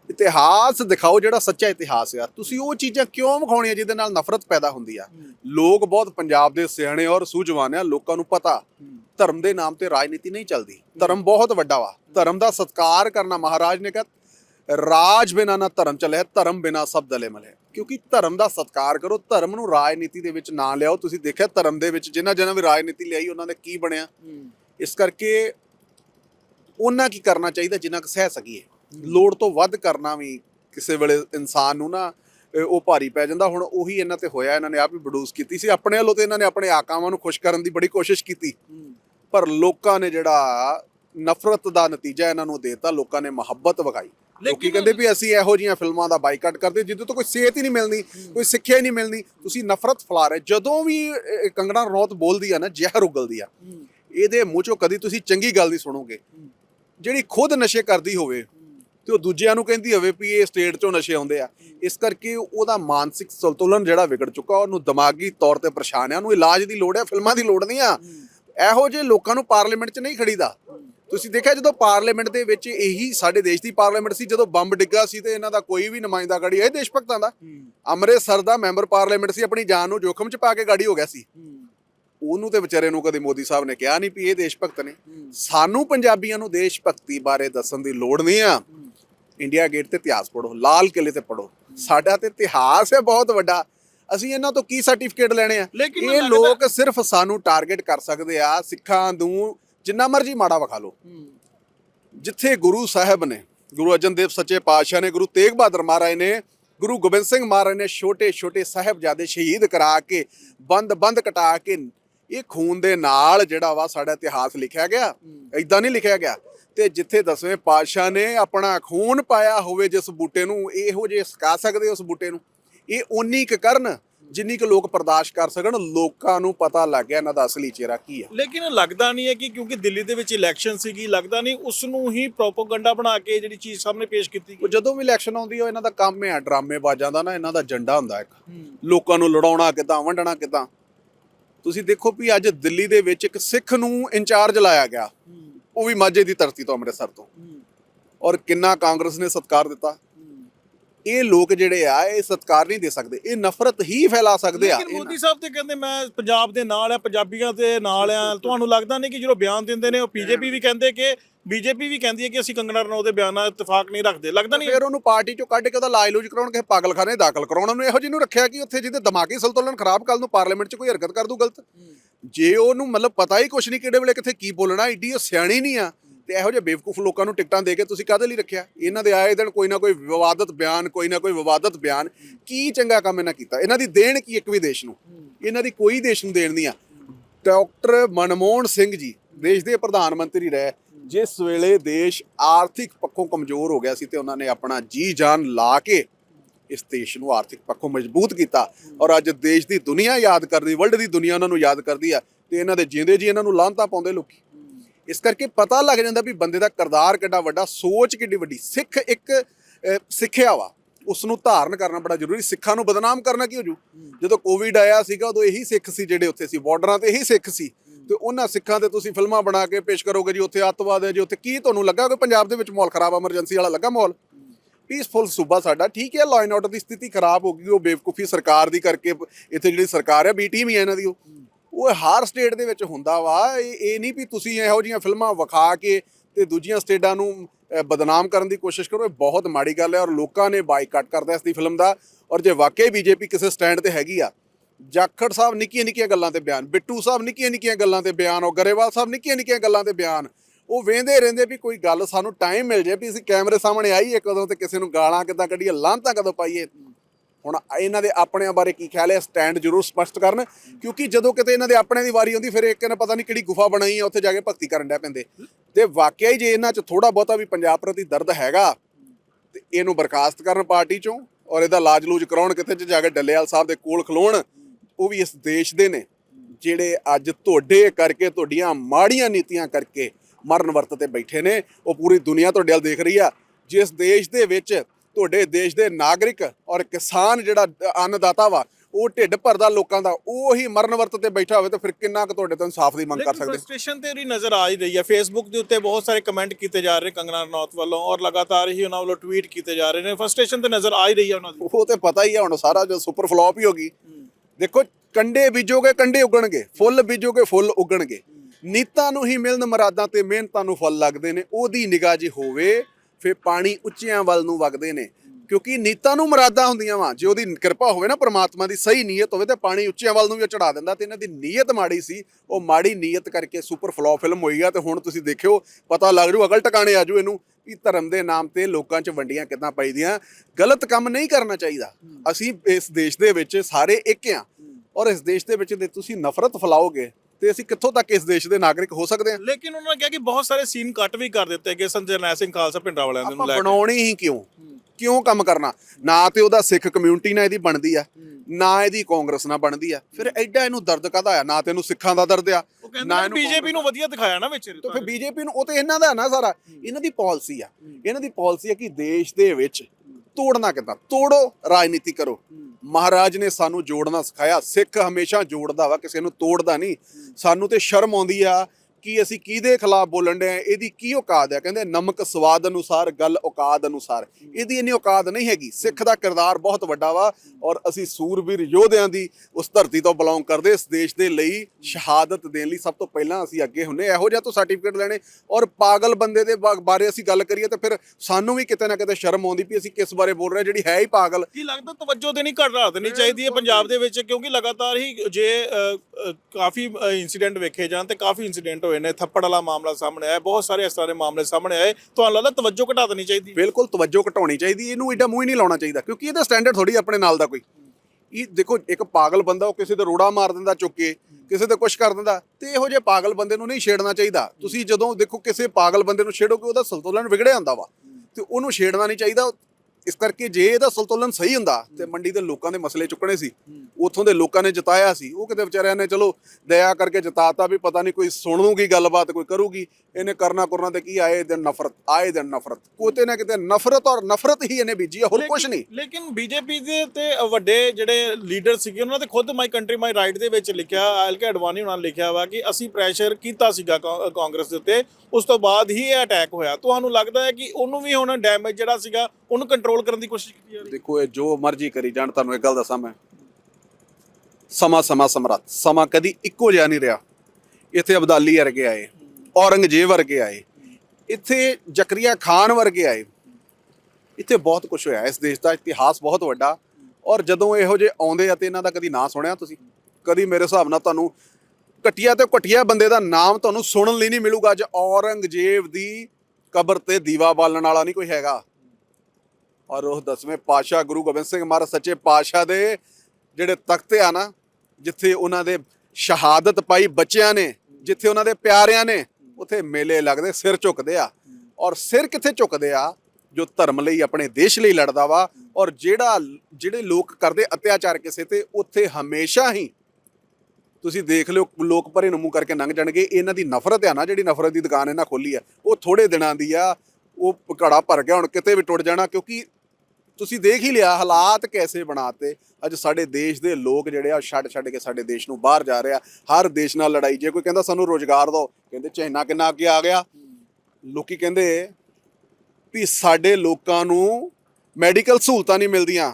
ਇਤਿਹਾਸ ਦਿਖਾਓ ਜਿਹੜਾ ਸੱਚਾ ਇਤਿਹਾਸ ਆ। ਤੁਸੀਂ ਉਹ ਚੀਜ਼ਾਂ ਕਿਉਂ ਵਿਖਾਉਣੀਆਂ ਜਿਹਦੇ ਨਾਲ ਨਫ਼ਰਤ ਪੈਦਾ ਹੁੰਦੀ ਆ? ਲੋਕ ਬਹੁਤ ਪੰਜਾਬ ਦੇ ਸਿਆਣੇ ਔਰ ਸੂਝਵਾਨ ਆ ਲੋਕਾਂ ਨੂੰ ਪਤਾ ਧਰਮ ਦੇ ਨਾਮ ਤੇ ਰਾਜਨੀਤੀ ਨਹੀਂ ਚੱਲਦੀ। ਧਰਮ ਬਹੁਤ ਵੱਡਾ ਵਾ। ਧਰਮ ਦਾ ਸਤਕਾਰ ਕਰਨਾ ਮਹਾਰਾਜ ਨੇ ਕਿਹਾ ਰਾਜ ਬਿਨਾ ਨਾ ਧਰਮ ਚੱਲੇ ਧਰਮ ਬਿਨਾ ਸਭ ਦਲੇ ਮਲੇ। ਕਿਉਂਕਿ ਧਰਮ ਦਾ ਸਤਕਾਰ ਕਰੋ ਧਰਮ ਨੂੰ ਰਾਜਨੀਤੀ ਦੇ ਵਿੱਚ ਨਾ ਲਿਆਓ। ਤੁਸੀਂ ਦੇਖਿਆ ਧਰਮ ਦੇ ਵਿੱਚ ਜਿਨ੍ਹਾਂ ਜਿਨ੍ਹਾਂ ਵੀ ਰਾਜਨੀਤੀ ਲਿਆਈ ਉਹਨਾਂ ਦੇ ਕੀ ਬਣਿਆ? ਇਸ ਕਰਕੇ ਉਹਨਾਂ ਕੀ ਕਰਨਾ ਚਾਹੀਦਾ ਜਿੰਨਾ ਕੁ ਸਹਿ ਸਕੀਏ। ਲੋੜ ਤੋਂ ਵੱਧ ਕਰਨਾ ਵੀ ਕਿਸੇ ਵੇਲੇ ਇਨਸਾਨ ਨੂੰ ਨਾ ਉਹ ਭਾਰੀ ਪੈ ਜਾਂਦਾ। ਹੁਣ ਉਹੀ ਇਹਨਾਂ ਤੇ ਹੋਇਆ ਇਹਨਾਂ ਨੇ ਆਪ ਹੀ ਬਡੂਸ ਕੀਤੀ ਸੀ। ਆਪਣੇ ਵੱਲੋਂ ਤੇ ਇਹਨਾਂ ਨੇ ਆਪਣੇ ਆਕਾਵਾਂ ਨੂੰ ਖੁਸ਼ ਕਰਨ ਦੀ ਬੜੀ ਕੋਸ਼ਿਸ਼ ਕੀਤੀ। ਪਰ ਲੋਕਾਂ ਨੇ ਜਿਹੜਾ ਨਫ਼ਰਤ ਦਾ ਨਤੀਜਾ ਇਹਨਾਂ ਨੂੰ ਦੇਤਾ ਲੋਕਾਂ ਨੇ ਮੁਹੱਬਤ ਵਿਖਾਈ ਲੋਕੀ ਕਹਿੰਦੇ ਵੀ ਅਸੀਂ ਇਹੋ ਜੀਆਂ ਫਿਲਮਾਂ ਦਾ ਬਾਈਕਾਟ ਕਰਦੇ ਜਿੱਦੋਂ ਤੋਂ ਕੋਈ ਸੇਧ ਹੀ ਨਹੀਂ ਮਿਲਦੀ ਕੋਈ ਸਿੱਖਿਆ ਹੀ ਨਹੀਂ ਮਿਲਦੀ ਤੁਸੀਂ ਨਫ਼ਰਤ ਫੈਲਾ ਰਹੇ ਜਦੋਂ ਵੀ ਕੰਗਣਾ ਰੌਤ ਬੋਲਦੀ ਆ ਨਾ ਜ਼ਹਿਰ ਉਗਲਦੀ ਆ। ਇਹਦੇ ਮੂੰਹ ਚੋਂ ਕਦੀ ਤੁਸੀਂ ਚੰਗੀ ਗੱਲ ਨਹੀਂ ਸੁਣੋਗੇ। ਜਿਹੜੀ ਖੁਦ ਨਸ਼ੇ ਕਰਦੀ ਹੋਵੇ ਤੇ ਉਹ ਦੂਜਿਆਂ ਨੂੰ ਕਹਿੰਦੀ ਹੋਵੇ ਵੀ ਇਹ ਸਟੇਟ ਚੋਂ ਨਸ਼ੇ ਆਉਂਦੇ ਆ। ਇਸ ਕਰਕੇ ਉਹਦਾ ਮਾਨਸਿਕ ਸੰਤੁਲਨ ਜਿਹੜਾ ਵਿਗੜ ਚੁੱਕਾ ਉਹਨੂੰ ਦਿਮਾਗੀ ਤੌਰ ਤੇ ਪਰੇਸ਼ਾਨ ਆ। ਉਹਨੂੰ ਇਲਾਜ ਦੀ ਲੋੜ ਹੈ ਫਿਲਮਾਂ ਦੀ ਲੋੜ ਨਹੀਂ ਆ। ਇਹੋ ਜਿਹੇ ਲੋਕਾਂ ਨੂੰ ਪਾਰਲੀਮੈਂਟ 'ਚ ਨਹੀਂ ਖੜੀਦਾ। ਤੁਸੀਂ ਦੇਖਿਆ ਜਦੋਂ ਪਾਰਲੀਮੈਂਟ ਦੇ ਵਿੱਚ ਇਹੀ ਸਾਡੇ ਦੇਸ਼ ਦੀ ਪਾਰਲੀਮੈਂਟ ਸੀ ਜਦੋਂ ਬੰਬ ਡਿੱਗਾ ਸੀ ਤੇ ਇਹਨਾਂ ਦਾ ਕੋਈ ਵੀ ਨੁਮਾਇੰਦਾ ਗਾੜੀ ਇਹ ਦੇਸ਼ ਭਗਤਾਂ ਦਾ। ਅੰਮ੍ਰਿਤਸਰ ਦਾ ਮੈਂਬਰ ਪਾਰਲੀਮੈਂਟ ਸੀ ਆਪਣੀ ਜਾਨ ਨੂੰ ਜੋਖਮ 'ਚ ਪਾ ਕੇ ਗਾੜੀ ਹੋ ਗਿਆ ਸੀ। ਉਹਨੂੰ ਤੇ ਵਿਚਾਰੇ ਨੂੰ ਕਦੇ ਮੋਦੀ ਸਾਹਿਬ ਨੇ ਕਿਹਾ ਨਹੀਂ ਵੀ ਇਹ ਦੇਸ਼ ਭਗਤ ਨੇ। ਸਾਨੂੰ ਪੰਜਾਬੀਆਂ ਨੂੰ ਦੇਸ਼ ਭਗਤੀ ਬਾਰੇ ਦੱਸਣ ਦੀ ਲੋੜ ਨਹੀਂ ਆ। ਇੰਡੀਆ ਗੇਟ ਤੇ ਇਤਿਹਾਸ ਪੜੋ ਲਾਲ ਕਿਲੇ ਤੇ ਪੜੋ ਸਾਡਾ ਤੇ ਇਤਿਹਾਸ ਹੈ ਬਹੁਤ ਵੱਡਾ। ਅਸੀਂ ਇਹਨਾਂ ਤੋਂ ਕੀ ਸਰਟੀਫਿਕੇਟ ਲੈਣੇ ਆ? ਇਹ ਲੋਕ ਸਿਰਫ ਸਾਨੂੰ ਟਾਰਗੇਟ ਕਰ ਸਕਦੇ ਆ ਸਿੱਖਾਂ ਨੂੰ ਜਿੰਨਾ ਮਰਜ਼ੀ ਮਾੜਾ ਵਿਖਾ ਲਓ। ਜਿੱਥੇ ਗੁਰੂ ਸਾਹਿਬ ਨੇ, ਗੁਰੂ ਅਰਜਨ ਦੇਵ ਸੱਚੇ ਪਾਤਸ਼ਾਹ ਨੇ, ਗੁਰੂ ਤੇਗ ਬਹਾਦਰ ਮਹਾਰਾਜ ਨੇ, ਗੁਰੂ ਗੋਬਿੰਦ ਸਿੰਘ ਮਹਾਰਾਜ ਨੇ ਛੋਟੇ ਛੋਟੇ ਸਾਹਿਬਜ਼ਾਦੇ ਸ਼ਹੀਦ ਕਰਾ ਕੇ ਬੰਦ ਬੰਦ ਕਟਾ ਕੇ, ਇਹ ਖੂਨ ਦੇ ਨਾਲ ਜਿਹੜਾ ਵਾ ਸਾਡਾ ਇਤਿਹਾਸ ਲਿਖਿਆ ਗਿਆ। ਇਦਾਂ ਨਹੀਂ ਲਿਖਿਆ ਗਿਆ। ਤੇ ਜਿੱਥੇ ਦਸਵੇਂ ਪਾਤਸ਼ਾਹ ਨੇ ਆਪਣਾ ਖੂਨ ਪਾਇਆ ਹੋਵੇ ਜਿਸ ਬੂਟੇ ਨੂੰ, ਇਹੋ ਜੇ ਸਕਾ ਸਕਦੇ ਉਸ ਬੂਟੇ ਨੂੰ। ਇਹ ਓਨੀ ਕੁ ਕਰਨ ਜਿੰਨੀ ਕੁ ਲੋਕ ਬਰਦਾਸ਼ਤ ਕਰ ਸਕਣ ਲੋਕਾਂ ਨੂੰ ਪਤਾ ਲੱਗ ਗਿਆ ਇਹਨਾਂ ਦਾ ਅਸਲੀ ਚਿਹਰਾ ਕੀ ਆ। ਲੇਕਿਨ ਲੱਗਦਾ ਨਹੀਂ ਹੈ ਕਿ ਕਿਉਂਕਿ ਦਿੱਲੀ ਦੇ ਵਿੱਚ ਇਲੈਕਸ਼ਨ ਸੀਗੀ ਲੱਗਦਾ ਨਹੀਂ ਉਸ ਨੂੰ ਹੀ ਪ੍ਰੋਪਗੈਂਡਾ ਬਣਾ ਕੇ ਜਿਹੜੀ ਚੀਜ਼ ਸਾਹਮਣੇ ਪੇਸ਼ ਕੀਤੀ ਉਹ ਜਦੋਂ ਵੀ ਇਲੈਕਸ਼ਨ ਆਉਂਦੀ ਹੈ ਇਹਨਾਂ ਦਾ ਕੰਮ ਹੈ ਡਰਾਮੇ ਬਾਜਾਂ ਦਾ ਨਾ ਇਹਨਾਂ ਦਾ ਏਜੰਡਾ ਹੁੰਦਾ ਇੱਕ। ਲੋਕਾਂ ਨੂੰ ਲੜਾਉਣਾ ਕਿਦਾਂ ਵੰਡਣਾ ਕਿਦਾਂ। ਤੁਸੀਂ ਦੇਖੋ ਵੀ ਅੱਜ ਦਿੱਲੀ ਦੇ ਵਿੱਚ ਇੱਕ ਸਿੱਖ ਨੂੰ ਇੰਚਾਰਜ ਲਾਇਆ ਗਿਆ। ਉਹ ਵੀ ਮਾਝੇ ਦੀ ਧਰਤੀ ਤੋਂ ਅੰਮ੍ਰਿਤਸਰ ਤੋਂ। ਔਰ ਕਿੰਨਾ ਕਾਂਗਰਸ ਨੇ ਸਤਕਾਰ ਦਿੱਤਾ। ਇਹ ਲੋਕ ਜਿਹੜੇ ਆ ਇਹ ਸਤਕਾਰ ਨਹੀਂ ਦੇ ਸਕਦੇ ਇਹ ਨਫ਼ਰਤ ਹੀ ਫੈਲਾ ਸਕਦੇ ਆ। ਲੇਕਿਨ ਮੋਦੀ ਸਾਹਿਬ ਤੇ ਕਹਿੰਦੇ ਮੈਂ ਪੰਜਾਬ ਦੇ ਨਾਲ ਆ ਪੰਜਾਬੀਆਂ ਦੇ ਨਾਲ ਆ। ਤੁਹਾਨੂੰ ਲੱਗਦਾ ਨਹੀਂ ਕਿ ਜਦੋਂ ਬਿਆਨ ਦਿੰਦੇ ਨੇ ਉਹ ਬੀਜੇਪੀ ਵੀ ਕਹਿੰਦੇ ਕਿ ਬੀਜੇਪੀ ਵੀ ਕਹਿੰਦੀ ਹੈ ਕਿ ਅਸੀਂ ਕੰਗਨਾ ਰਣੌਤ ਦੇ ਬਿਆਨ ਨਾਲ ਇਤਫਾਕ ਨਹੀਂ ਰੱਖਦੇ। ਲੱਗਦਾ ਨਹੀਂ? ਫਿਰ ਉਹਨੂੰ ਪਾਰਟੀ ਚੋਂ ਕੱਢ ਕੇ ਉਹਦਾ ਇਲਾਜ ਲੂਜ ਕਰਾਉਣ ਕਿਸੇ ਪਾਗਲਖਾਨੇ ਦਾਖਲ ਕਰਾਉਣ। ਉਹਨੂੰ ਇਹੋ ਜਿਹੀ ਨੂੰ ਰੱਖਿਆ ਕਿ ਉੱਥੇ ਜਿਹਦੇ ਦਿਮਾਗੀ ਸੰਤੁਲਨ ਖਰਾਬ ਕੱਲ ਨੂੰ ਪਾਰਲੀਮੈਂਟ 'ਚ ਕੋਈ ਹਰਕਤ ਕਰ ਦੂ ਗਲਤ। ਜੇ ਉਹਨੂੰ ਮਤਲਬ ਪਤਾ ਹੀ ਕੁਛ ਨਹੀਂ ਕਿਹੜੇ ਵੇਲੇ ਕਿੱਥੇ ਕੀ ਬੋਲਣਾ ਏਡੀ ਉਹ ਸਿਆਣੀ ਨਹੀਂ ਆ। ਤੇ ਇਹੋ ਜਿਹੇ ਬੇਵਕੂਫ ਲੋਕਾਂ ਨੂੰ ਟਿਕਟਾਂ ਦੇ ਕੇ ਤੁਸੀਂ ਕਾਹਦੇ ਲਈ ਰੱਖਿਆ? ਇਹਨਾਂ ਦੇ ਆਏ ਦਿਨ ਕੋਈ ਨਾ ਕੋਈ ਵਿਵਾਦਤ ਬਿਆਨ, ਕੋਈ ਨਾ ਕੋਈ ਵਿਵਾਦਤ ਬਿਆਨ। ਕੀ ਚੰਗਾ ਕੰਮ ਇਹਨਾਂ ਕੀਤਾ? ਇਹਨਾਂ ਦੀ ਦੇਣ ਕੀ ਇੱਕ ਵੀ ਦੇਸ਼ ਨੂੰ? ਇਹਨਾਂ ਦੀ ਕੋਈ ਦੇਸ਼ ਨੂੰ ਦੇਣ ਨਹੀਂ ਆ। ਡਾਕਟਰ ਮਨਮੋਹਨ ਸਿੰਘ ਜੀ, ਦੇਸ਼ ਦੇ ਪ੍ਰਧਾਨ ਮੰਤਰੀ ਰਹੇ। ਜਿਸ ਵੇਲੇ ਦੇਸ਼ ਆਰਥਿਕ ਪੱਖੋਂ ਕਮਜ਼ੋਰ ਹੋ ਗਿਆ ਸੀ ਤੇ ਉਹਨਾਂ ਨੇ ਆਪਣਾ ਜੀ ਜਾਨ ਲਾ ਕੇ ਇਸ ਦੇਸ਼ ਨੂੰ ਆਰਥਿਕ ਪੱਖੋਂ ਮਜ਼ਬੂਤ ਕੀਤਾ। ਔਰ ਅੱਜ ਦੇਸ਼ ਦੀ ਦੁਨੀਆ ਯਾਦ ਕਰਦੀ ਵਰਲਡ ਦੀ ਦੁਨੀਆ ਉਹਨਾਂ ਨੂੰ ਯਾਦ ਕਰਦੀ ਆ। ਤੇ ਇਹਨਾਂ ਦੇ ਜਿੰਦੇ ਜੀ ਇਹਨਾਂ ਨੂੰ ਲਾਂਤਾ ਪਾਉਂਦੇ ਲੋਕੀ। ਇਸ ਕਰਕੇ ਪਤਾ ਲੱਗ ਜਾਂਦਾ ਵੀ ਬੰਦੇ ਦਾ ਕਿਰਦਾਰ ਕਿੱਡਾ ਵੱਡਾ ਸੋਚ ਕਿੱਡੀ ਵੱਡੀ। ਸਿੱਖ ਇੱਕ ਸਿੱਖਿਆ ਵਾ। ਉਸ ਨੂੰ ਧਾਰਨ ਕਰਨਾ ਬੜਾ ਜ਼ਰੂਰੀ। ਸਿੱਖਾਂ ਨੂੰ ਬਦਨਾਮ ਕਰਨਾ ਕੀ ਹੋ ਜੂ? ਜਦੋਂ ਕੋਵਿਡ ਆਇਆ ਸੀਗਾ ਉਦੋਂ ਇਹੀ ਸਿੱਖ ਸੀ ਜਿਹੜੇ ਉੱਥੇ ਸੀ। ਬਾਰਡਰਾਂ ਤੇ ਇਹੀ ਸਿੱਖ ਸੀ। ਤੇ ਉਹਨਾਂ ਸਿੱਖਾਂ ਤੇ ਤੁਸੀਂ ਫਿਲਮਾਂ ਬਣਾ ਕੇ ਪੇਸ਼ ਕਰੋਗੇ ਜੀ ਉੱਥੇ ਅੱਤਵਾਦ ਹੈ ਜੀ ਉੱਥੇ ਕੀ ਤੁਹਾਨੂੰ ਲੱਗਾ? ਕਿ ਪੰਜਾਬ ਦੇ ਵਿੱਚ ਮਾਹੌਲ ਖਰਾਬ ਐਮਰਜੈਂਸੀ ਵਾਲਾ ਲੱਗਾ ਮਾਹੌਲ? ਪੀਸਫੁਲ ਸੂਬਾ ਸਾਡਾ। ਠੀਕ ਹੈ ਲਾਅ ਐਂਡ ਆਰਡਰ ਦੀ ਸਥਿਤੀ ਖਰਾਬ ਹੋ ਗਈ ਉਹ ਬੇਵਕੂਫੀ ਸਰਕਾਰ ਦੀ ਕਰਕੇ ਇੱਥੇ ਜਿਹੜੀ ਸਰਕਾਰ ਹੈ ਬੀ ਟੀਮ ਹੀ ਹੈ ਇਹਨਾਂ ਦੀ ਉਹ। ਉਹ ਹਰ ਸਟੇਟ ਦੇ ਵਿੱਚ ਹੁੰਦਾ ਵਾ। ਇਹ ਇਹ ਨਹੀਂ ਵੀ ਤੁਸੀਂ ਇਹੋ ਜਿਹੀਆਂ ਫਿਲਮਾਂ ਵਿਖਾ ਕੇ ਤੇ ਦੂਜੀਆਂ ਸਟੇਟਾਂ ਨੂੰ ਬਦਨਾਮ ਕਰਨ ਦੀ ਕੋਸ਼ਿਸ਼ ਕਰੋ। ਇਹ ਬਹੁਤ ਮਾੜੀ ਗੱਲ ਹੈ ਔਰ ਲੋਕਾਂ ਨੇ ਬਾਈਕਾਟ ਕਰਦਾ ਇਸ ਦੀ ਫਿਲਮ ਦਾ। ਔਰ ਜੇ ਵਾਕਈ ਬੀਜੇਪੀ ਕਿਸੇ ਸਟੈਂਡ ਤੇ ਹੈਗੀ ਆ, ਜਾਖੜ ਸਾਹਿਬ ਨਿੱਕੀਆਂ ਨਿੱਕੀਆਂ ਗੱਲਾਂ ਤੇ ਬਿਆਨ, ਬਿੱਟੂ ਸਾਹਿਬ ਨਿੱਕੀਆਂ ਨਿੱਕੀਆਂ ਗੱਲਾਂ ਤੇ ਬਿਆਨ, ਔਰ ਗਰੇਵਾਲ ਸਾਹਿਬ ਨਿੱਕੀਆਂ ਨਿੱਕੀਆਂ ਗੱਲਾਂ ਤੇ ਬਿਆਨ, ਉਹ ਵੇਂਦੇ ਰਹਿੰਦੇ ਵੀ ਕੋਈ ਗੱਲ ਸਾਨੂੰ ਟਾਈਮ ਮਿਲ ਜੇ ਵੀ ਅਸੀਂ ਕੈਮਰੇ ਸਾਹਮਣੇ ਆਈਏ ਕਦੋਂ ਤੇ ਕਿਸੇ ਨੂੰ ਗਾਲਾਂ ਕਿੱਦਾਂ ਕੱਢੀਏ, ਲਾਂਤਾਂ ਕਦੋਂ ਪਾਈਏ। ਹੁਣ ਇਹਨਾਂ ਦੇ ਆਪਣਿਆਂ ਬਾਰੇ ਕੀ ਖਿਆਲ ਹੈ? ਸਟੈਂਡ ਜ਼ਰੂਰ ਸਪਸ਼ਟ ਕਰਨ, ਕਿਉਂਕਿ ਜਦੋਂ ਕਿਤੇ ਇਹਨਾਂ ਦੇ ਆਪਣਿਆਂ ਦੀ ਵਾਰੀ ਆਉਂਦੀ, ਫਿਰ ਇੱਕ ਨੇ ਪਤਾ ਨਹੀਂ ਕਿਹੜੀ ਗੁਫਾ ਬਣਾਈ ਹੈ ਉੱਥੇ ਜਾ ਕੇ ਭਗਤੀ ਕਰਨ ਡਿਆ ਪੈਂਦੇ। ਤੇ ਵਾਕਿਆ ਹੀ ਜੇ ਇਹਨਾਂ 'ਚ ਥੋੜਾ ਬਹੁਤਾ ਵੀ ਪੰਜਾਬ ਪ੍ਰਤੀ ਦਰਦ ਹੈਗਾ, ਤੇ ਇਹਨੂੰ ਬਰਖਾਸਤ ਕਰਨ ਪਾਰਟੀ ਚੋਂ ਔਰ ਇਹਦਾ ਇਲਾਜ ਲੂਜ ਕਰਾਉਣ ਕਿਤੇ 'ਚ ਜਾ ਕੇ ਡੱਲੇਵਾਲ ਸਾਹਿਬ ਦੇ ਕੋਲ ਖਲੋਣ, ਉਹ ਵੀ ਇਸ ਦੇਸ਼ ਦੇ ਨੇ, ਜਿਹੜੇ ਅੱਜ ਤੁਹਾਡੇ ਕਰਕੇ, ਤੁਹਾਡੀਆਂ ਮਾੜੀਆਂ ਨੀਤੀਆਂ ਕਰਕੇ ਮਰਨ ਵਰਤ ਤੇ ਬੈਠੇ ਨੇ। ਉਹ ਪੂਰੀ ਦੁਨੀਆ ਤੁਹਾਡੇ ਵੱਲ ਦੇਖ ਰਹੀ ਆ। ਜਿਸ ਦੇਸ਼ ਦੇ ਵਿੱਚ ਤੁਹਾਡੇ ਦੇਸ਼ ਦੇ ਨਾਗਰਿਕ ਔਰ ਕਿਸਾਨ ਜਿਹੜਾ ਅੰਨਦਾਤਾ ਵਾ ਉਹ ਢਿੱਡ ਭਰਦਾ ਲੋਕਾਂ ਦਾ ਉਹ ਹੀ ਮਰਨ ਵਰਤ ਤੇ ਬੈਠਾ ਹੋਵੇ ਤਾਂ ਫਿਰ ਕਿੰਨਾ ਕੁ ਤੁਹਾਡੇ ਤੋਂ ਇਨਸਾਫ ਦੀ ਮੰਗ ਕਰ ਸਕਦੇ? ਫਰਸਟ੍ਰੇਸ਼ਨ ਤੇ ਵੀ ਨਜ਼ਰ ਆ ਹੀ ਰਹੀ ਹੈ। ਫੇਸਬੁੱਕ ਦੇ ਉੱਤੇ ਬਹੁਤ ਸਾਰੇ ਕਮੈਂਟ ਕੀਤੇ ਜਾ ਰਹੇ ਕੰਗਨਾ ਰਣੌਤ ਵੱਲੋਂ ਔਰ ਲਗਾਤਾਰ ਹੀ ਉਹਨਾਂ ਵੱਲੋਂ ਟਵੀਟ ਕੀਤੇ ਜਾ ਰਹੇ ਨੇ। ਫਰਸਟ੍ਰੇਸ਼ਨ ਤੇ ਨਜ਼ਰ ਆ ਹੀ ਰਹੀ ਹੈ ਉਹਨਾਂ ਦੀ। ਉਹ ਤੇ ਪਤਾ ਹੀ ਆ ਹੁਣ ਸਾਰਾ ਜੋ ਸੁਪਰ ਫਲॉप ਹੀ ਹੋ ਗਈ। ਦੇਖੋ ਕੰਡੇ ਬੀਜੋਗੇ ਕੰਡੇ ਉਗਣਗੇ ਫੁੱਲ ਬੀਜੋਗੇ ਫੁੱਲ ਉਗਣਗੇ। ਨੀਤਾਂ ਨੂੰ ਹੀ ਮਿਲਣ ਮਰਾਦਾਂ ਤੇ ਮਿਹਨਤਾਂ ਨੂੰ ਫਲ ਲੱਗਦੇ ਨੇ ਉਹਦੀ ਨਿਗਾਹ ਜੇ ਹੋਵੇ ਫਿਰ ਪਾਣੀ ਉੱਚਿਆਂ ਵੱਲ ਨੂੰ ਵਗਦੇ ਨੇ। ਕਿਉਂਕਿ ਨੀਤਾਂ ਨੂੰ ਮਰਾਦਾਂ ਹੁੰਦੀਆਂ ਵਾ। ਜੇ ਉਹਦੀ ਕਿਰਪਾ ਹੋਵੇ ਨਾ, ਪ੍ਰਮਾਤਮਾ ਦੀ ਸਹੀ ਨੀਅਤ ਹੋਵੇ ਤੇ ਪਾਣੀ ਉੱਚਿਆਂ ਵੱਲ ਨੂੰ ਵੀ ਚੜਾ ਦਿੰਦਾ ਤੇ ਇਹਨਾਂ ਦੀ ਨੀਅਤ ਮਾੜੀ ਸੀ, ਉਹ ਮਾੜੀ ਨੀਅਤ ਕਰਕੇ ਸੁਪਰ ਫਲॉप ਫਿਲਮ ਹੋਈ ਆ ਤੇ ਹੁਣ ਤੁਸੀਂ ਦੇਖਿਓ, ਪਤਾ ਲੱਗ ਜੂ, ਅਗਲ ਟਿਕਾਣੇ ਆ ਆਜੂ ਇਹਨੂੰ ਵੀ ਧਰਮ ਦੇ ਨਾਮ ਤੇ ਲੋਕਾਂ 'ਚ ਵੰਡੀਆਂ ਕਿੱਦਾਂ ਪਈਦੀਆਂ। ਗਲਤ ਕੰਮ ਨਹੀਂ ਕਰਨਾ ਚਾਹੀਦਾ। ਅਸੀਂ ਇਸ ਦੇਸ਼ ਦੇ ਵਿੱਚ ਸਾਰੇ ਇੱਕ ਆ। ਔਰ ਇਸ ਦੇਸ਼ ਦੇ ਵਿੱਚ ਜੇ ਤੁਸੀਂ ਨਫ਼ਰਤ ਫੈਲਾਓਗੇ ਤੇ ਅਸੀਂ ਕਿੱਥੋਂ ਤੱਕ ਇਸ ਦੇਸ਼ ਦੇ ਨਾਗਰਿਕ ਹੋ ਸਕਦੇ ਹਾਂ? ਲੇਕਿਨ ਉਹਨਾਂ ਨੇ ਕਿਹਾ ਕਿ ਬਹੁਤ ਸਾਰੇ ਸੀਨ ਕੱਟ ਵੀ ਕਰ ਦਿੱਤੇ ਗਏ ਸੰਜੇ ਜਰਨੈਲ ਸਿੰਘ ਖਾਲਸਾ ਪਿੰਡਾਂ ਵਾਲਿਆਂ ਦੇ ਨੂੰ ਲੈ ਕੇ। ਬਣਾਉਣੀ ਹੀ ਕਿਉਂ? ਕਿਉਂ ਕੰਮ ਕਰਨਾ? ਨਾ ਤੇ ਉਹਦਾ ਸਿੱਖ ਕਮਿਊਨਿਟੀ ਨਾਲ ਇਹਦੀ ਬਣਦੀ ਆ ਨਾ ਇਹਦੀ ਕਾਂਗਰਸ ਨਾਲ ਬਣਦੀ ਆ। ਫਿਰ ਐਡਾ ਇਹਨੂੰ ਦਰਦ ਕਾਹਦਾ ਆ? ਨਾ ਤੇ ਇਹਨੂੰ ਸਿੱਖਾਂ ਦਾ ਦਰਦ ਆ ਨੇ ਇਹਨੂੰ ਬੀਜੇਪੀ ਨੂੰ ਵਧੀਆ ਦਿਖਾਇਆ ਨਾ ਵਿੱਚ। ਤਾਂ ਫਿਰ ਬੀਜੇਪੀ ਨੂੰ ਉਹ ਤੇ ਇਹਨਾਂ ਦਾ ਨਾ ਸਾਰਾ। ਇਹਨਾਂ ਦੀ ਪਾਲਿਸੀ ਆ। ਇਹਨਾਂ ਦੀ ਪਾਲਿਸੀ ਆ ਕਿ ਦੇਸ਼ ਦੇ ਵਿੱਚ ਤੋੜਨਾ ਕਿੱਦਾਂ? ਤੋੜੋ ਰਾਜਨੀਤੀ ਕਰੋ। ਮਹਾਰਾਜ ਨੇ ਸਾਨੂੰ ਜੋੜਨਾ ਸਿਖਾਇਆ। ਸਿੱਖ ਹਮੇਸ਼ਾ ਜੋੜਦਾ ਵਾ ਕਿਸੇ ਨੂੰ ਤੋੜਦਾ ਨਹੀਂ। ਸਾਨੂੰ ਤੇ ਸ਼ਰਮ ਆਉਂਦੀ ਆ ਕੀ ਅਸੀਂ ਕਿਹਦੇ ਖਿਲਾਫ ਬੋਲਣ ਦੇ ਆ ਇਹਦੀ ਕੀ ਔਕਾਤ ਹੈ? ਕਹਿੰਦੇ ਨਮਕ ਸਵਾਦ ਅਨੁਸਾਰ ਗੱਲ ਔਕਾਤ ਅਨੁਸਾਰ। ਇਹਦੀ ਇੰਨੀ ਔਕਾਤ ਨਹੀਂ ਹੈਗੀ। ਸਿੱਖ ਦਾ ਕਿਰਦਾਰ ਬਹੁਤ ਵੱਡਾ ਵਾ ਔਰ ਅਸੀਂ ਸੂਰਬੀਰ ਯੋਧਿਆਂ ਦੀ ਉਸ ਧਰਤੀ ਤੋਂ ਬਿਲੋਂਗ ਕਰਦੇ ਇਸ ਦੇਸ਼ ਦੇ ਲਈ ਸ਼ਹਾਦਤ ਦੇਣ ਲਈ ਸਭ ਤੋਂ ਪਹਿਲਾਂ ਅਸੀਂ ਅੱਗੇ ਹੁੰਨੇ ਇਹੋ ਜਿਹਾ ਤੋਂ ਸਰਟੀਫਿਕੇਟ ਲੈਣੇ। ਔਰ ਪਾਗਲ ਬੰਦੇ ਦੇ ਬਾ- ਬਾਰੇ ਅਸੀਂ ਗੱਲ ਕਰੀਏ ਤਾਂ ਫਿਰ ਸਾਨੂੰ ਵੀ ਕਿਤੇ ਨਾ ਕਿਤੇ ਸ਼ਰਮ ਆਉਂਦੀ ਵੀ ਅਸੀਂ ਕਿਸ ਬਾਰੇ ਬੋਲ ਰਹੇ ਹਾਂ, ਜਿਹੜੀ ਹੈ ਹੀ ਪਾਗਲ। ਕੀ ਲੱਗਦਾ ਤਵੱਜੋ ਦੇਣੀ ਘੱਟ ਰਾਤ ਨਹੀਂ ਚਾਹੀਦੀ ਹੈ ਪੰਜਾਬ ਦੇ ਵਿੱਚ? ਕਿਉਂਕਿ ਲਗਾਤਾਰ ਹੀ ਜੇ ਕਾਫੀ ਇਨਸੀਡੈਂਟ ਵੇਖੇ ਜਾਣ ਤੇ ਕਾਫੀ ਇਨਸੀਡੈਂਟ ਹੋਏ ਨੇ, ਥੱਪੜ ਵਾਲਾ ਮਾਮਲਾ ਸਾਹਮਣੇ ਆਇਆ, ਬਹੁਤ ਸਾਰੇ ਇਸ ਤਰ੍ਹਾਂ ਦੇ ਮਾਮਲੇ ਸਾਹਮਣੇ ਆਏ, ਤੁਹਾਨੂੰ ਲੱਗਦਾ ਤਵੱਜੋ ਘਟਾ ਦੇਣੀ ਚਾਹੀਦੀ ਬਿਲਕੁਲ ਤਵੱਜੋ ਘਟਾਉਣੀ ਚਾਹੀਦੀ, ਇਹਨੂੰ ਏਡਾ ਮੂੰਹ ਹੀ ਨਹੀਂ ਲਾਉਣਾ ਚਾਹੀਦਾ, ਕਿਉਂਕਿ ਇਹਦਾ ਸਟੈਂਡਰਡ ਥੋੜੀ ਆਪਣੇ ਨਾਲ ਦਾ ਕੋਈ। ਇਹ ਦੇਖੋ, ਇੱਕ ਪਾਗਲ ਬੰਦਾ ਉਹ ਕਿਸੇ ਤੇ ਰੋੜਾ ਮਾਰ ਦਿੰਦਾ ਚੁੱਕ ਕੇ, ਕਿਸੇ ਤੇ ਕੁਛ ਕਰ ਦਿੰਦਾ, ਤੇ ਇਹੋ ਜਿਹੇ ਪਾਗਲ ਬੰਦੇ ਨੂੰ ਨਹੀਂ ਛੇੜਨਾ ਚਾਹੀਦਾ। ਤੁਸੀਂ ਜਦੋਂ ਦੇਖੋ ਕਿਸੇ ਪਾਗਲ ਬੰਦੇ ਨੂੰ ਛੇੜੋਗੇ, ਉਹਦਾ ਸੰਤੁਲਨ ਵਿਗੜਿਆ ਜਾਂਦਾ ਵਾ, ਤੇ ਉਹਨੂੰ ਛੇੜਨਾ ਨਹੀਂ ਚਾਹੀਦਾ ਇਸ ਕਰਕੇ ਜੇ ਇਹਦਾ ਸੰਤੁਲਨ ਸਹੀ ਹੁੰਦਾ ਤੇ ਮੰਡੀ ਦੇ ਲੋਕਾਂ ਦੇ ਮਸਲੇ ਚੁੱਕਣੇ ਸੀ ਉੱਥੋਂ ਦੇ ਲੋਕਾਂ ਨੇ ਜਿਤਾਇਆ ਸੀ ਉਹ ਕਿਤੇ ਵਿਚਾਰਿਆਂ ਨੇ ਚਲੋ ਦਇਆ ਕਰਕੇ ਜਿਤਾਤਾ ਵੀ ਪਤਾ ਨਹੀਂ ਕੋਈ ਸੁਣ ਲੂਗੀ ਗੱਲਬਾਤ ਕੋਈ ਕਰੂਗੀ ਇਹਨੇ ਕਰਨਾ ਕਰਨਾ ਤੇ ਕੀ ਆਏ ਦਿਨ ਨਫ਼ਰਤ ਆਏ ਦਿਨ ਨਫ਼ਰਤ ਕੋਤੇ ਨਾ ਕਿਤੇ ਨਫ਼ਰਤ ਔਰ ਨਫ਼ਰਤ ਹੀ ਇਹਨੇ ਬੀਜੀ ਹੋਰ ਕੁਝ ਨਹੀਂ। ਲੇਕਿਨ ਬੀਜੇਪੀ ਦੇ ਤੇ ਵੱਡੇ ਜਿਹੜੇ ਲੀਡਰ ਸੀਗੇ ਉਹਨਾਂ ਨੇ ਖੁਦ ਮਾਈ ਕੰਟਰੀ ਮਾਈ ਰਾਈਟ ਦੇ ਵਿੱਚ ਲਿਖਿਆ ਐਲਕੇ ਅਡਵਾਨੀ ਉਹਨਾਂ ਨੇ ਲਿਖਿਆ ਵਾ ਕਿ ਅਸੀਂ ਪ੍ਰੈਸ਼ਰ ਕੀਤਾ ਸੀਗਾ ਕਾਂਗਰਸ ਦੇ ਉੱਤੇ ਉਸ ਤੋਂ ਬਾਅਦ ਹੀ ਇਹ ਅਟੈਕ ਹੋਇਆ। ਤੁਹਾਨੂੰ ਲੱਗਦਾ ਹੈ ਕਿ ਉਹਨੂੰ ਵੀ ਹੁਣ ਡੈਮੇਜ ਜਿਹੜਾ ਸੀਗਾ ਉਹਨੂੰ ਕੰਟਰੋਲ ਕਰਨ ਦੀ ਕੋਸ਼ਿਸ਼ ਕੀਤੀ ਜਾ ਰਹੀ ਦੇਖੋ, ਇਹ ਜੋ ਮਰਜ਼ੀ ਕਰੀ ਜਾਣ, ਤੁਹਾਨੂੰ ਇੱਕ ਗੱਲ ਦੱਸਾਂ ਮੈਂ। ਸਮਾਂ ਸਮਾਂ ਸਮਰੱਥ ਸਮਾਂ ਕਦੀ ਇੱਕੋ ਜਿਹਾ ਨਹੀਂ ਰਿਹਾ। ਇੱਥੇ ਅਬਦਾਲੀ ਵਰਗੇ ਆਏ, ਔਰੰਗਜ਼ੇਬ ਵਰਗੇ ਆਏ, ਇੱਥੇ ਜ਼ਕਰੀਆ ਖਾਨ ਵਰਗੇ ਆਏ। ਇੱਥੇ ਬਹੁਤ ਕੁਝ ਹੋਇਆ। ਇਸ ਦੇਸ਼ ਦਾ ਇਤਿਹਾਸ ਬਹੁਤ ਵੱਡਾ। ਔਰ ਜਦੋਂ ਇਹੋ ਜਿਹੇ ਆਉਂਦੇ ਆ ਤੇ ਇਹਨਾਂ ਦਾ ਕਦੀ ਨਾਂ ਸੁਣਿਆ ਤੁਸੀਂ? ਕਦੀ ਮੇਰੇ ਹਿਸਾਬ ਨਾਲ ਤੁਹਾਨੂੰ ਘਟੀਆ ਤੇ ਘਟੀਆ ਬੰਦੇ ਦਾ ਨਾਮ ਤੁਹਾਨੂੰ ਸੁਣਨ ਲਈ ਨਹੀਂ ਮਿਲੂਗਾ। ਅੱਜ ਔਰੰਗਜ਼ੇਬ ਦੀ ਕਬਰ ਤੇ ਦੀਵਾ ਬਾਲਣ ਵਾਲਾ ਨਹੀਂ ਕੋਈ ਹੈਗਾ। ਔਰ ਉਹ ਦਸਵੇਂ ਪਾਤਸ਼ਾਹ ਗੁਰੂ ਗੋਬਿੰਦ ਸਿੰਘ ਮਹਾਰਾਜ ਸੱਚੇ ਪਾਤਸ਼ਾਹ ਦੇ ਜਿਹੜੇ ਤਖਤ ਆ ਨਾ, ਜਿੱਥੇ ਉਹਨਾਂ ਦੇ ਸ਼ਹਾਦਤ ਪਾਈ ਬੱਚਿਆਂ ਨੇ, ਜਿੱਥੇ ਉਹਨਾਂ ਦੇ ਪਿਆਰਿਆਂ ਨੇ, ਉੱਥੇ ਮੇਲੇ ਲੱਗਦੇ, ਸਿਰ ਝੁਕਦੇ ਆ। ਔਰ ਸਿਰ ਕਿੱਥੇ ਝੁਕਦੇ ਆ? ਜੋ ਧਰਮ ਲਈ, ਆਪਣੇ ਦੇਸ਼ ਲਈ ਲੜਦਾ ਵਾ, ਔਰ ਜਿਹੜਾ, ਜਿਹੜੇ ਲੋਕ ਕਰਦੇ ਅਤਿਆਚਾਰ ਕਿਸੇ ਤੇ, ਉੱਥੇ ਹਮੇਸ਼ਾ ਹੀ ਤੁਸੀਂ ਦੇਖ ਲਿਓ, ਲੋਕ ਪਰੇ ਨੂੰ ਮੂੰਹ ਕਰਕੇ ਲੰਘ ਜਾਣਗੇ। ਇਹਨਾਂ ਦੀ ਨਫ਼ਰਤ ਆ ਨਾ, ਜਿਹੜੀ ਨਫ਼ਰਤ ਦੀ ਦੁਕਾਨ ਇਹਨਾਂ ਖੋਲੀ ਆ, ਉਹ ਥੋੜੇ ਦਿਨਾਂ ਦੀ ਆ। ਉਹ ਘੜਾ ਭਰ ਗਿਆ, ਹੁਣ ਕਿਤੇ ਵੀ ਟੁੱਟ ਜਾਣਾ, ਕਿਉਂਕਿ ਤੁਸੀਂ ਦੇਖ ਹੀ ਲਿਆ, ਹਾਲਾਤ ਕੈਸੇ ਬਣਾਤੇ। ਅੱਜ ਸਾਡੇ ਦੇਸ਼ ਦੇ ਲੋਕ ਜਿਹੜੇ ਆ ਛੱਡ ਛੱਡ ਕੇ ਸਾਡੇ ਦੇਸ਼ ਨੂੰ ਬਾਹਰ ਜਾ ਰਿਹਾ ਹਰ ਦੇਸ਼ ਨਾਲ ਲੜਾਈ, ਜੇ ਕੋਈ ਕਹਿੰਦਾ ਸਾਨੂੰ ਰੋਜ਼ਗਾਰ ਦਿਓ, ਕਹਿੰਦੇ ਚਾਈਨਾ ਕਿੰਨਾ ਅੱਗੇ ਆ ਗਿਆ। ਲੋਕੀ ਕਹਿੰਦੇ ਵੀ ਸਾਡੇ ਲੋਕਾਂ ਨੂੰ ਮੈਡੀਕਲ ਸਹੂਲਤਾਂ ਨਹੀਂ ਮਿਲਦੀਆਂ।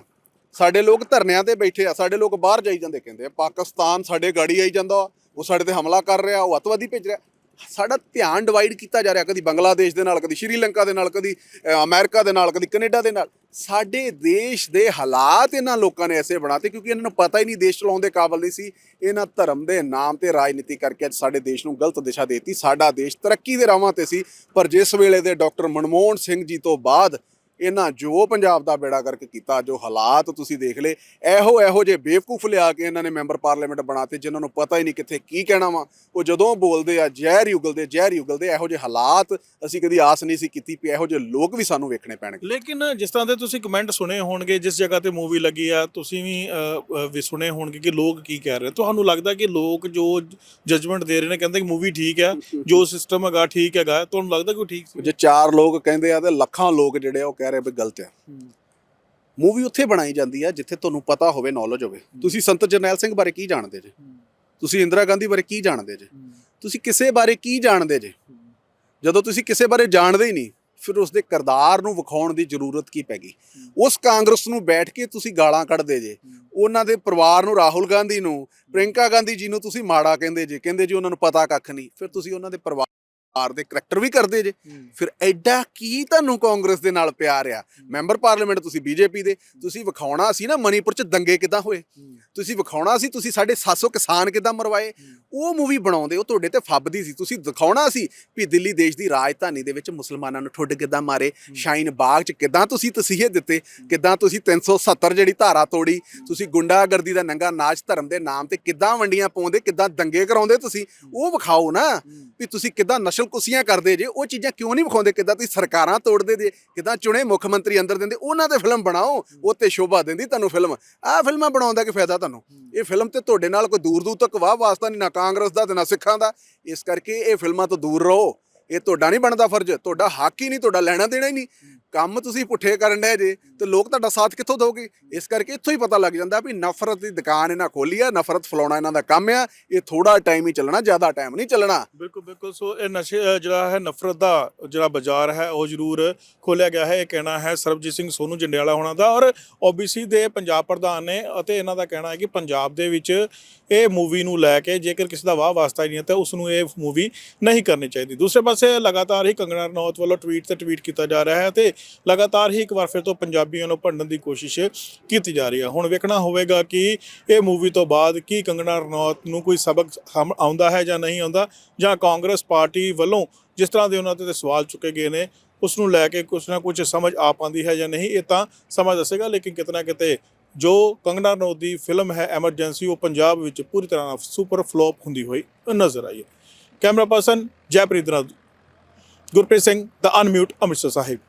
ਸਾਡੇ ਲੋਕ ਧਰਨਿਆਂ ਤੇ ਬੈਠੇ ਆ, ਸਾਡੇ ਲੋਕ ਬਾਹਰ ਜਾਈ ਜਾਂਦੇ, ਕਹਿੰਦੇ ਪਾਕਿਸਤਾਨ ਸਾਡੇ ਗਾੜੀ ਆਈ ਜਾਂਦਾ, ਉਹ ਸਾਡੇ ਤੇ ਹਮਲਾ ਕਰ ਰਿਹਾ, ਉਹ ਅੱਤਵਾਦੀ ਭੇਜ ਰਿਹਾ। ਸਾਡਾ ਧਿਆਨ ਡਿਵਾਈਡ ਕੀਤਾ ਜਾ ਰਿਹਾ ਕਦੀ ਬੰਗਲਾਦੇਸ਼ ਦੇ ਨਾਲ ਕਦੀ ਸ਼੍ਰੀਲੰਕਾ ਦੇ ਨਾਲ ਕਦੀ ਅ, ਅਮਰੀਕਾ ਦੇ ਨਾਲ ਕਦੀ ਕੈਨੇਡਾ ਦੇ ਨਾਲ। ਸਾਡੇ ਦੇਸ਼ ਦੇ ਹਾਲਾਤ ਇਹਨਾਂ ਲੋਕਾਂ ਨੇ ਐਸੇ ਬਣਾਤੇ ਕਿਉਂਕਿ ਇਹਨਾਂ ਨੂੰ ਪਤਾ ਹੀ ਨਹੀਂ ਦੇਸ਼ ਚਲਾਉਣ ਦੇ ਕਾਬਿਲ ਨਹੀਂ ਸੀ। ਇਹਨਾਂ ਧਰਮ ਦੇ ਨਾਮ ਤੇ ਰਾਜਨੀਤੀ ਕਰਕੇ ਅੱਜ ਸਾਡੇ ਦੇਸ਼ ਨੂੰ ਗਲਤ ਦਿਸ਼ਾ ਦੇਤੀ। ਸਾਡਾ ਦੇਸ਼ ਤਰੱਕੀ ਦੇ ਰਾਹਾਂ ਤੇ ਸੀ। ਪਰ ਜਿਸ ਵੇਲੇ ਦੇ ਡਾਕਟਰ ਮਨਮੋਹਨ ਸਿੰਘ ਜੀ ਤੋਂ ਬਾਅਦ ਇਹਨਾਂ ਜੋ ਪੰਜਾਬ ਦਾ ਬੇੜਾ ਕਰਕੇ ਕੀਤਾ ਜੋ ਹਾਲਾਤ ਤੁਸੀਂ ਦੇਖ ਲਏ ਇਹੋ ਇਹੋ ਜੇ ਬੇਵਕੂਫ ਲਿਆ ਕੇ ਇਹਨਾਂ ਨੇ ਮੈਂਬਰ ਪਾਰਲੀਮੈਂਟ ਬਣਾਤੇ ਜਿਨ੍ਹਾਂ ਨੂੰ ਪਤਾ ਹੀ ਨਹੀਂ ਕਿੱਥੇ ਕੀ ਕਹਿਣਾ ਵਾ। ਉਹ ਜਦੋਂ ਬੋਲਦੇ ਆ ਜ਼ਹਿਰ ਹੀ ਉਗਲਦੇ ਜ਼ਹਿਰ ਹੀ ਉਗਲਦੇ ਇਹੋ ਜਿਹੇ ਹਾਲਾਤ ਅਸੀਂ ਕਦੀ ਆਸ ਨਹੀਂ ਸੀ ਕੀਤੀ ਵੀ ਇਹੋ ਜਿਹੇ ਲੋਕ ਵੀ ਸਾਨੂੰ ਵੇਖਣੇ ਪੈਣਗੇ। ਲੇਕਿਨ ਜਿਸ ਤਰ੍ਹਾਂ ਦੇ ਤੁਸੀਂ ਕਮੈਂਟ ਸੁਣੇ ਹੋਣਗੇ ਜਿਸ ਜਗ੍ਹਾ ਤੇ ਮੂਵੀ ਲੱਗੀ ਆ ਤੁਸੀਂ ਵੀ ਵੀ ਸੁਣੇ ਹੋਣਗੇ ਕਿ ਲੋਕ ਕੀ ਕਹਿ ਰਹੇ। ਤੁਹਾਨੂੰ ਲੱਗਦਾ ਕਿ ਲੋਕ ਜੋ ਜਜਮੈਂਟ ਦੇ ਰਹੇ ਨੇ ਕਹਿੰਦੇ ਕਿ ਮੂਵੀ ਠੀਕ ਹੈ ਜੋ ਸਿਸਟਮ ਹੈਗਾ ਠੀਕ ਹੈਗਾ ਤੁਹਾਨੂੰ ਲੱਗਦਾ ਕਿ ਉਹ ਠੀਕ ਸੀ? ਜੇ ਚਾਰ ਲੋਕ ਕਹਿੰਦੇ ਆ ਤੇ ਲੱਖਾਂ ਲੋਕ ਜਿਹੜੇ ਆ ਉਹ ਕਹਿ ਰਹੇ ਵੀ ਗਲਤ ਆ। ਮੂਵੀ ਉੱਥੇ ਬਣਾਈ ਜਾਂਦੀ ਆ ਜਿੱਥੇ ਤੁਹਾਨੂੰ ਪਤਾ ਹੋਵੇ ਨੌਲੇਜ ਹੋਵੇ। ਤੁਸੀਂ ਸੰਤ ਜਰਨੈਲ ਸਿੰਘ ਬਾਰੇ ਕੀ ਜਾਣਦੇ ਜੇ? ਤੁਸੀਂ ਇੰਦਰਾ ਗਾਂਧੀ ਬਾਰੇ ਕੀ ਜਾਣਦੇ ਜੇ? ਤੁਸੀਂ ਕਿਸੇ ਬਾਰੇ ਕੀ ਜਾਣਦੇ ਜੇ? ਜਦੋਂ ਤੁਸੀਂ ਕਿਸੇ ਬਾਰੇ ਜਾਣਦੇ ਹੀ ਨਹੀਂ ਫਿਰ ਉਸ ਦੇ ਕਿਰਦਾਰ ਨੂੰ ਵਿਖਾਉਣ ਦੀ ਜ਼ਰੂਰਤ ਕੀ ਪੈ ਗਈ? ਉਸ ਕਾਂਗਰਸ ਨੂੰ ਬੈਠ ਕੇ ਤੁਸੀਂ ਗਾਲਾਂ ਕੱਢਦੇ ਜੇ। ਉਹਨਾਂ ਦੇ ਪਰਿਵਾਰ ਨੂੰ ਰਾਹੁਲ ਗਾਂਧੀ ਨੂੰ ਪ੍ਰਿੰਕਾ ਗਾਂਧੀ ਜੀ ਨੂੰ ਤੁਸੀਂ ਮਾੜਾ ਕਹਿੰਦੇ ਜੇ। ਕਹਿੰਦੇ ਜੀ ਉਹਨਾਂ ਨੂੰ ਪਤਾ ਕੱਖ ਨਹੀਂ। ਫਿਰ ਤੁਸੀਂ ਉਹਨਾਂ ਦੇ ਪਰਿਵਾਰ ਦੇ ਕਰੈਕਟਰ ਵੀ ਕਰਦੇ ਜੇ। ਫਿਰ ਐਡਾ ਕੀ ਤੁਹਾਨੂੰ ਕਾਂਗਰਸ ਦੇ ਨਾਲ ਪਿਆਰ ਆ? ਮੈਂਬਰ ਪਾਰਲੀਮੈਂਟ ਤੁਸੀਂ ਬੀਜੇਪੀ ਦੇ ਤੁਸੀਂ ਵਿਖਾਉਣਾ ਸੀ ਨਾ ਮਨੀਪੁਰ ਚ ਦੰਗੇ ਕਿਦਾਂ ਹੋਏ? ਤੁਸੀਂ ਵਿਖਾਉਣਾ ਸੀ ਤੁਸੀਂ ਸਾਡੇ 700 ਕਿਸਾਨ ਕਿਦਾਂ ਮਰਵਾਏ? ਉਹ ਮੂਵੀ ਬਣਾਉਂਦੇ ਉਹ ਤੁਹਾਡੇ ਤੇ ਫੱਬਦੀ ਸੀ। ਤੁਸੀਂ ਦਿਖਾਉਣਾ ਸੀ ਵੀ ਦਿੱਲੀ ਦੇਸ਼ ਦੀ ਰਾਜਧਾਨੀ ਦੇ ਵਿੱਚ ਮੁਸਲਮਾਨਾਂ ਨੂੰ ਠੁੱਡ ਕਿਦਾਂ ਮਾਰੇ? ਸ਼ਾਈਨ ਬਾਗ ਚ ਕਿਦਾਂ ਤੁਸੀਂ ਤਸੀਹੇ ਦਿੱਤੇ? ਕਿਦਾਂ ਤੁਸੀਂ 370 ਜਿਹੜੀ ਧਾਰਾ ਤੋੜੀ? ਤੁਸੀਂ ਗੁੰਡਾਗਰਦੀ ਦਾ ਨੰਗਾ ਨਾਚ ਧਰਮ ਦੇ ਨਾਮ ਤੇ ਕਿਦਾਂ ਵੰਡੀਆਂ ਪਾਉਂਦੇ? ਕਿਦਾਂ ਦੰਗੇ ਕਰਾਉਂਦੇ ਤੁਸੀਂ? ਉਹ ਵਿਖਾਓ ਨਾ ਵੀ ਤੁਸੀਂ ਕਿਦਾਂ ਕੁਸੀਆਂ ਕਰਦੇ ਜੇ, ਉਹ ਚੀਜ਼ਾਂ ਕਿਉਂ ਨਹੀਂ ਵਿਖਾਉਂਦੇ? ਕਿਦਾਂ ਤੁਸੀਂ ਸਰਕਾਰਾਂ ਤੋੜਦੇ ਜੇ, ਕਿਦਾਂ ਚੁਣੇ ਮੁੱਖ ਮੰਤਰੀ ਅੰਦਰ ਦਿੰਦੇ? ਉਹਨਾਂ ਤੇ ਫਿਲਮ ਬਣਾਓ, ਉਹ ਤੇ ਸ਼ੋਭਾ ਦਿੰਦੀ ਤੁਹਾਨੂੰ ਫਿਲਮ। ਆਹ ਫਿਲਮਾਂ ਬਣਾਉਣ ਦਾ ਕੀ ਫਾਇਦਾ ਤੁਹਾਨੂੰ? ਇਹ ਫਿਲਮ ਤੇ ਤੁਹਾਡੇ ਨਾਲ ਕੋਈ ਦੂਰ ਦੂਰ ਤੱਕ ਵਾਹ ਵਾਸਤਾ ਨਹੀਂ, ਨਾ ਕਾਂਗਰਸ ਦਾ ਤੇ ਨਾ ਸਿੱਖਾਂ ਦਾ। ਇਸ ਕਰਕੇ ਇਹ ਫਿਲਮਾਂ ਤੋਂ ਦੂਰ ਰਹੋ। ਇਹ ਤੁਹਾਡਾ ਨਹੀਂ ਬਣਦਾ ਫਰਜ਼, ਤੁਹਾਡਾ ਹੱਕ ਹੀ ਨਹੀਂ, ਤੁਹਾਡਾ ਲੈਣਾ ਦੇਣਾ ਹੀ ਨਹੀਂ। ਕੰਮ ਤੁਸੀਂ ਪੁੱਠੇ ਕਰਨ ਡਏ ਜੇ, ਤੇ ਲੋਕ ਤੁਹਾਡਾ ਸਾਥ ਕਿੱਥੋਂ ਦੋਗੇ ਇਸ ਕਰਕੇ ਇੱਥੋਂ ਹੀ ਪਤਾ ਲੱਗ ਜਾਂਦਾ ਵੀ ਨਫ਼ਰਤ ਦੀ ਦੁਕਾਨ ਇਹਨਾਂ ਖੋਲੀ ਆ, ਨਫ਼ਰਤ ਫਲਾਉਣਾ ਇਹਨਾਂ ਦਾ ਕੰਮ ਆ, ਇਹ ਥੋੜਾ ਟਾਈਮ ਹੀ ਚੱਲਣਾ, ਜ਼ਿਆਦਾ ਟਾਈਮ ਨਹੀਂ ਚੱਲਣਾ। ਬਿਲਕੁਲ ਬਿਲਕੁਲ। ਸੋ ਇਹ ਨਸ਼ੇ ਜਿਹੜਾ ਹੈ ਨਫ਼ਰਤ ਦਾ ਜਿਹੜਾ ਬਾਜ਼ਾਰ ਹੈ, ਉਹ ਜ਼ਰੂਰ ਖੋਲਿਆ ਗਿਆ ਹੈ। ਇਹ ਕਹਿਣਾ ਹੈ ਸਰਬਜੀਤ ਸਿੰਘ ਸੋਨੂ ਜੰਡਿਆਲਾ ਹੋਣਾ ਦਾ ਔਰ ਓਬੀਸੀ ਦੇ ਪੰਜਾਬ ਪ੍ਰਧਾਨ ਨੇ ਅਤੇ ਇਹਨਾਂ ਦਾ ਕਹਿਣਾ ਹੈ ਕਿ ਪੰਜਾਬ ਦੇ ਵਿੱਚ ਇਹ ਮੂਵੀ ਨੂੰ ਲੈ ਕੇ ਜੇਕਰ ਕਿਸੇ ਦਾ ਵਾਹ ਵਾਸਤਾ ਹੀ ਨਹੀਂ ਹੈ, ਤਾਂ ਉਸ ਨੂੰ ਇਹ ਮੂਵੀ ਨਹੀਂ ਕਰਨੀ ਚਾਹੀਦੀ। ਦੂਸਰੇ ਪਾਸੇ ਲਗਾਤਾਰ ਹੀ ਕੰਗਣਾ ਰਣੌਤ ਵੱਲੋਂ ਟਵੀਟ ਤੇ ਟਵੀਟ ਕੀਤਾ ਜਾ ਰਿਹਾ ਹੈ ਤੇ ਲਗਾਤਾਰ ਹੀ ਇੱਕ ਵਾਰ ਫਿਰ ਤੋਂ ਪੰਜਾਬੀਆਂ ਨੂੰ ਭੰਡਣ ਦੀ ਕੋਸ਼ਿਸ਼ ਕੀਤੀ ਜਾ ਰਹੀ ਹੈ। ਹੁਣ ਵੇਖਣਾ ਹੋਵੇਗਾ ਕਿ ਇਹ ਮੂਵੀ ਤੋਂ ਬਾਅਦ ਕੀ ਕੰਗਣਾ ਰਣੌਤ ਨੂੰ ਕੋਈ ਸਬਕ ਸਮ- ਆਉਂਦਾ ਹੈ ਜਾਂ ਨਹੀਂ ਆਉਂਦਾ ਜਾਂ ਕਾਂਗਰਸ ਪਾਰਟੀ ਵੱਲੋਂ ਜਿਸ ਤਰ੍ਹਾਂ ਦੇ ਉਹਨਾਂ ਤੇ ਸਵਾਲ ਚੁੱਕੇ ਗਏ ਨੇ, ਉਸ ਨੂੰ ਲੈ ਕੇ ਕੁਝ ਨਾ ਕੁਝ ਸਮਝ ਆ ਪਾਉਂਦੀ ਹੈ ਜਾਂ ਨਹੀਂ, ਇਹ ਤਾਂ ਸਮਾਂ ਦੱਸੇਗਾ, ਲੇਕਿਨ ਕਿਤਨਾ ਕਿਤੇ ਜੋ ਕੰਗਨਾ ਰਣੌਤ ਦੀ ਫਿਲਮ ਹੈ ਐਮਰਜੈਂਸੀ ਉਹ ਪੰਜਾਬ ਵਿੱਚ ਪੂਰੀ ਤਰ੍ਹਾਂ ਸੁਪਰ ਫਲੋਪ ਹੁੰਦੀ ਹੋਈ ਨਜ਼ਰ ਆਈ ਹੈ। ਕੈਮਰਾ ਪਰਸਨ ਜੈਪ੍ਰੀਤ ਨਾਲ ਗੁਰਪ੍ਰੀਤ ਸਿੰਘ ਦਾ ਅਨਮਿਊਟ ਅੰਮ੍ਰਿਤਸਰ ਸਾਹਿਬ।